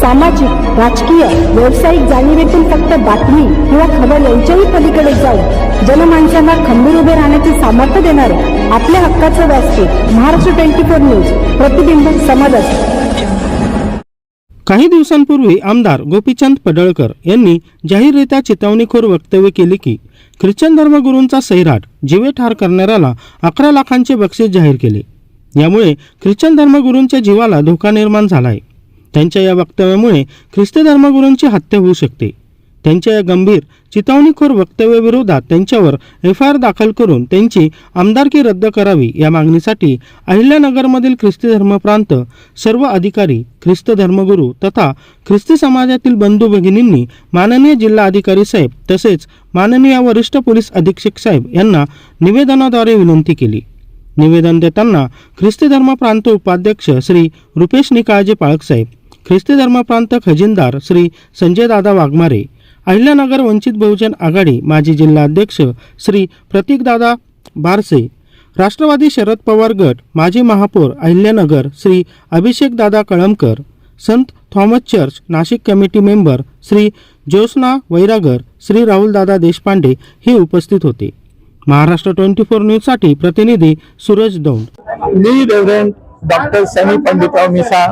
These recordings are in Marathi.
सामाजिक राजकीय व्यावसायिक जाणीवेतून फक्त बातमी किंवा खबर यांच्याही पलीकडे जाऊन जनमानसांना खंबीर उभे राहण्याचे सामर्थ्य देणारे आपल्या हक्काचं व्यासपीठ महाराष्ट्र ट्वेंटी फोर न्यूज प्रतिबिंब समाजात काही दिवसांपूर्वी आमदार गोपीचंद पडळकर यांनी जाहीररित्या चेतावणीखोर वक्तव्य केले की ख्रिश्चन धर्मगुरूंचा सैराट जीवे ठार करणाऱ्याला अकरा लाखांचे बक्षीस जाहीर केले. यामुळे ख्रिश्चन धर्मगुरूंच्या जीवाला धोका निर्माण झाला आहे त्यांच्या या वक्तव्यामुळे ख्रिस्त धर्मगुरूंची हत्या होऊ शकते. त्यांच्या या गंभीर चितावणीखोर वक्तव्याविरोधात त्यांच्यावर एफ आय आर दाखल करून त्यांची आमदारकी रद्द करावी या मागणीसाठी अहिल्यानगरमधील ख्रिस्ती धर्मप्रांत सर्व अधिकारी ख्रिस्त धर्मगुरू तथा ख्रिस्ती समाजातील बंधू भगिनींनी माननीय जिल्हा अधिकारी साहेब तसेच माननीय वरिष्ठ पोलीस अधीक्षक साहेब यांना निवेदनाद्वारे विनंती केली. निवेदन देताना ख्रिस्ती धर्म प्रांत उपाध्यक्ष श्री रुपेश निकाळजे पाळक साहेब ख्रिस्ती धर्मप्रांत खजिनदार श्री संजयदादा वाघमारे अहिल्यानगर वंचित बहुजन आघाडी माजी जिल्हाध्यक्ष श्री प्रतीकदादा बारसे राष्ट्रवादी शरद पवार गट माजी महापौर अहिल्यानगर श्री अभिषेकदादा कळमकर संत Thomas church Nashik committee member Shri Jyotsna Vairagar Shri Rahuldada Deshpande हे उपस्थित होते. महाराष्ट्र ट्वेंटी फोर न्यूजसाठी प्रतिनिधी सूरज दौंड. मी reverend doctor Sunny Panditrao Misa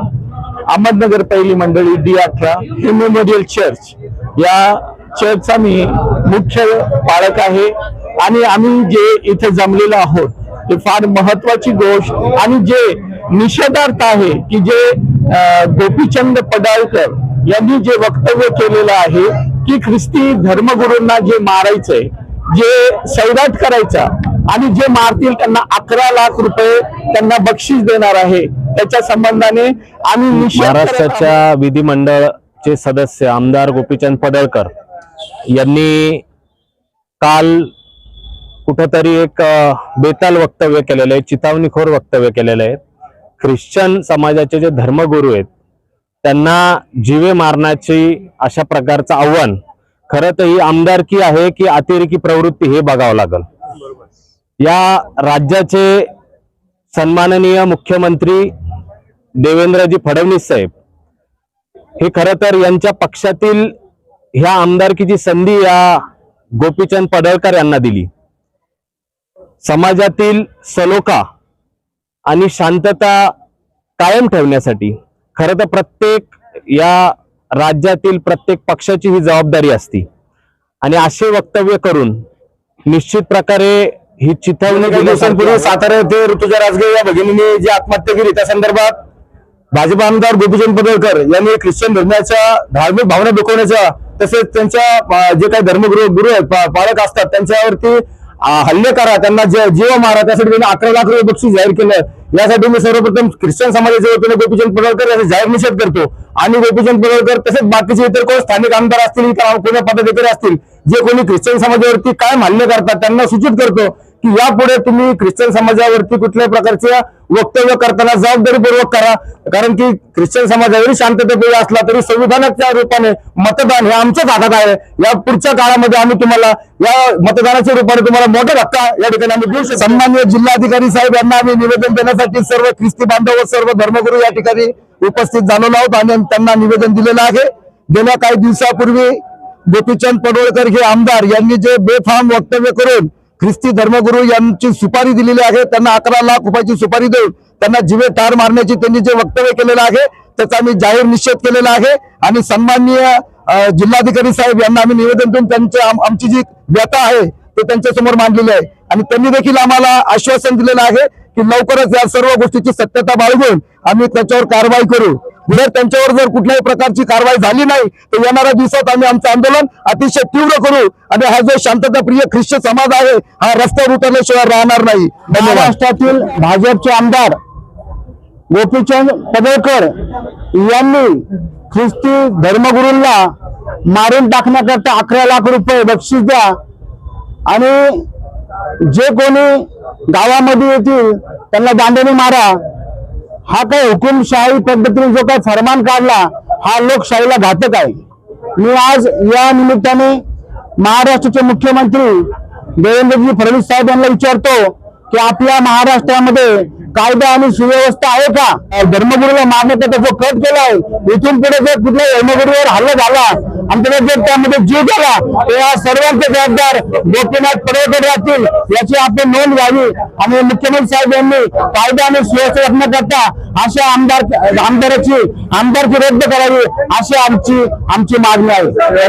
Ahmednagar पहिली मंडळी डी अठरा हे मेमोरियल चर्च. या चर्चचा मी मुख्य पालक आहे. आणि आम्ही जे इथे जमलेलो आहोत ते फार महत्वाची गोष्ट आणि जे निषेधार्थ आहे की जे गोपीचंद पडाळकर यांनी जे वक्तव्य केलेलं आहे की ख्रिस्ती धर्मगुरूंना जे मारायचंय जे सैराट करायचा आणि जे मारतील त्यांना अकरा लाख रुपये त्यांना बक्षीस देणार आहे त्याच्या संबंधाने आम्ही. महाराष्ट्राच्या विधिमंडळचे सदस्य आमदार गोपीचंद पडळकर यांनी काल कुठंतरी एक बेताल वक्तव्य केलेलं आहे चितावणीखोर वक्तव्य केलेलं आहे ख्रिश्चन समाजाचे जे धर्मगुरू आहेत त्यांना जीवे मारण्याची अशा प्रकारचं आव्हान खरं तर ही आमदारकी आहे की अतिरेकी प्रवृत्ती हे बघावं लागल या राज्याचे सन्माननीय मुख्यमंत्री देवेंद्रजी फडणवीस साहेब हे खरं तर यांच्या पक्षातील ह्या आमदारकीची संधी या गोपीचंद पडळकर यांना दिली. समाजातील सलोखा आणि शांतता कायम ठेवण्यासाठी खरं तर प्रत्येक या राज्यातील प्रत्येक पक्षाची ही जबाबदारी असती. आणि असे वक्तव्य करून निश्चित प्रकारे ही चिथावणी काही दिवसांपूर्वी सातारा येथे ऋतुजा राजगे या भगिनीने जी आत्महत्या केली त्या संदर्भात भाजप आमदार गोपीचंद पडळकर यांनी ख्रिश्चन धर्माच्या धार्मिक भावना दुखवण्याच्या तसेच त्यांच्या जे काही धर्मगुरू गुरु आहेत पालक असतात त्यांच्यावरती हल्ले करा त्यांना जे- जीव मारा त्यासाठी त्यांनी अकरा लाख रुपये बक्षीस जाहीर केलं. यासाठी मी सर्वप्रथम ख्रिश्चन समाजाच्या वतीने गोपीचंद पडळकर याचा जाहीर निषेध करतो. आणि गोपीचंद पडळकर तसेच बाकीचे इतर कोण स्थानिक आमदार असतील इतर कोणी पदाधिकारी असतील जे कोणी ख्रिश्चन समाजावरती काय हल्ले करतात त्यांना सूचित करतो. की यापुढे तुम्ही ख्रिश्चन समाजावरती कुठल्याही प्रकारच्या वक्तव्य करताना जबाबदारीपूर्वक करा. कारण की ख्रिश्चन समाज जरी असला तरी संविधानाच्या रूपाने मतदान हे आमच्याच हातात आहे. या पुढच्या काळामध्ये आम्ही तुम्हाला या मतदानाच्या रूपाने तुम्हाला मोठा धक्का या ठिकाणी आम्ही देऊ सन्मान्य जिल्हाधिकारी साहेब यांना आम्ही निवेदन देण्यासाठी सर्व ख्रिस्ती बांधव व सर्व धर्मगुरू या ठिकाणी उपस्थित झालेलो आहोत आणि त्यांना निवेदन दिलेलं आहे. गेल्या काही दिवसापूर्वी गोपीचंद पडोळकर हे आमदार यांनी जे बेफाम वक्तव्य करून ख्रिस्ती धर्मगुरू यांची सुपारी दिलेली आहे. त्यांना अकरा लाख रुपयाची सुपारी देऊन त्यांना जीवे ठार मारण्याची त्यांनी जे वक्तव्य केलेलं आहे त्याचा आम्ही जाहीर निषेध केलेला आहे. आणि सन्माननीय जिल्हाधिकारी साहेब यांना आम्ही निवेदन देऊन त्यांची आम- आमची जी व्यथा आहे ते त्यांच्यासमोर मांडलेली आहे. आणि त्यांनी देखील आम्हाला आश्वासन दिलेलं आहे की लवकरच या सर्व गोष्टीची सत्यता बाळगून आम्ही त्याच्यावर कारवाई करू. जर त्यांच्यावर जर कुठल्याही प्रकारची कारवाई झाली नाही तर येणाऱ्या दिवसात आम्ही आमचं आंदोलन अतिशय तीव्र करू आणि हा जो शांतताप्रिय ख्रिश्चन समाज आहे हा रस्त्यावर उतरल्याशिवाय राहणार नाही. महाराष्ट्रातील भाजपचे आमदार गोपीचंद पडळकर यांनी ख्रिस्ती धर्मगुरूंना मारून टाकण्याकरता अकरा लाख रुपये बक्षीस द्या आणि जे कोणी गावामध्ये येतील त्यांना दांडणी मारा. हा काही हुकुमशाही पद्धतीने जो काही फरमान काढला हा लोकशाहीला घातक आहे. मी आज या निमित्ताने महाराष्ट्राचे मुख्यमंत्री देवेंद्रजी फडणवीस साहेब यांना विचारतो की आपल्या महाराष्ट्रामध्ये कायदा आणि सुव्यवस्था आहे का? अं, धर्मगुरूला मारण्याचा जो कट केला आहे इथून पुढे जर कुठल्या धर्मगुरूवर हल्ला झाला अंतर्गत त्यामध्ये जीव गेला ते या सर्वांचे जबाबदार गोपीनाथ पडळकर राहतील याची आपली नोंद घ्यावी आणि मुख्यमंत्री साहेब यांनी कायदा आणि सुव्यवस्था न करता अशा आमदार आमदाराची आमदारकी रद्द करावी अशी आमची आमची मागणी आहे.